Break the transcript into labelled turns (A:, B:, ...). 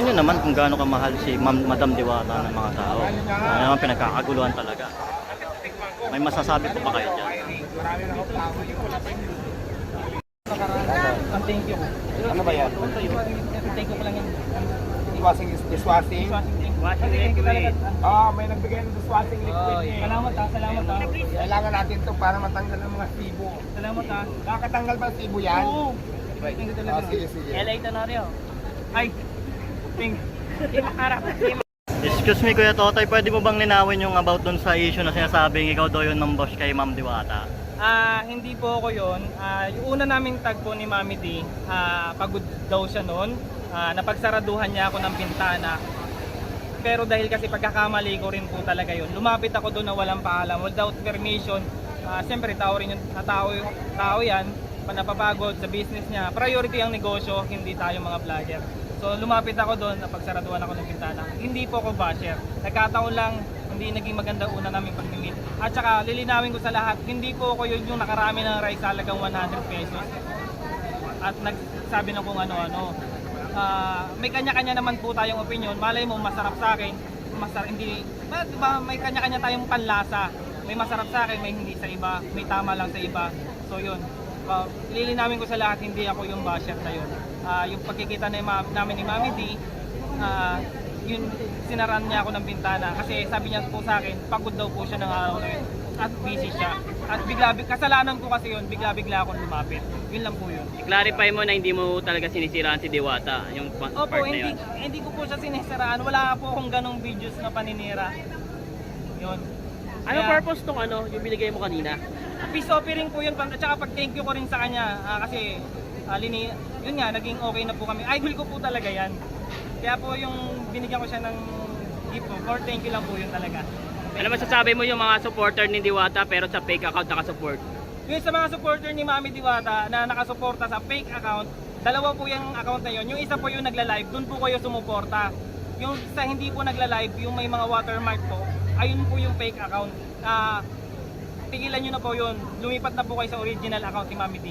A: Alam nyo naman kung gaano kamahal si Ma'am, Madam Diwata ng mga tao. Ano naman pinagkakaguluhan talaga. May masasabi po pa kayo dyan.
B: Ang thank you.
C: Ano ba yan?
B: Thank you ko lang yan.
C: Dishwashing is dishwashing.
B: Washing liquid.
C: Ah, may nagbigay ng dishwashing liquid. Eh.
B: Salamat ha, salamat ha.
C: Kailangan natin to para matanggal ang mga sibo.
B: Salamat ha.
C: Nakakatanggal ba sibo yan?
B: Oo. Thank you
C: Ah,
B: talaga.
C: sige, sige.
B: LA Tenorio. Ay. Makarap.
A: Excuse me Kuya Totoy, pwede mo bang linawin yung about dun sa issue na sinasabing ikaw daw yun ng boss kay Ma'am Diwata?
B: Ah, hindi po ako 'yon. Ah, yung una naming tagpo ni Mami D, ah, pagod daw siya noon. Ah, napagsaraduhan niya ako ng bintana. Pero dahil kasi pagkakamali ko rin po talaga 'yon. Lumapit ako doon na walang paalam, without permission. Ah, siyempre tao rin yung tao, tao 'yan, pa napapagod sa business niya. Priority ang negosyo, hindi tayo mga vlogger. So lumapit ako doon, napagsaraduhan ako ng bintana. Hindi po ako basher. Nagkataon lang, hindi naging maganda una namin pagmimit. At saka lilinawin ko sa lahat, hindi po ako yun yung nakarami ng rice halagang 100 pesos. At nagsabi na kung ano-ano. Ah, may kanya-kanya naman po tayong opinion. Malay mo masarap sa akin, masarap hindi ba, diba, may kanya-kanya tayong panlasa. May masarap sa akin, may hindi sa iba, may tama lang sa iba. So yun. Uh, lilinawin ko sa lahat, hindi ako yung basher na yun. Ah, yung pagkikita na namin ni Mami D, ah, yun sinaran niya ako ng bintana kasi sabi niya po sa akin, pagod daw po siya ng araw na yun at busy siya. At bigla, kasalanan ko kasi yun, bigla-bigla akong lumapit. Yun lang po yun.
D: I-clarify mo na hindi mo talaga sinisiraan si Diwata, yung pa-
B: Opo,
D: part na
B: hindi,
D: yun.
B: hindi ko po siya sinisiraan. Wala po akong ganong videos na paninira. Yun.
D: Ano
B: Kaya-
D: purpose tong ano, yung binigay mo kanina?
B: Peace offering po yun. At saka pag thank you ko rin sa kanya. ah, kasi, ah, lini, yun nga, naging okay na po kami. Idol ko po talaga yan. Kaya po yung binigyan ko siya ng gift po, for thank you lang po yun talaga.
D: Ano masasabi mo yung mga supporter ni Diwata pero sa fake account nakasupport?
B: Yung sa mga supporter ni Mami Diwata na nakasuporta sa fake account, dalawa po yung account na yun. Yung isa po yung nagla-live, dun po kayo sumuporta. Yung sa hindi po nagla-live, yung may mga watermark po, ayun po yung fake account. Ah, tigilan nyo na po yun. Lumipat na po kayo sa original account ni Mami D.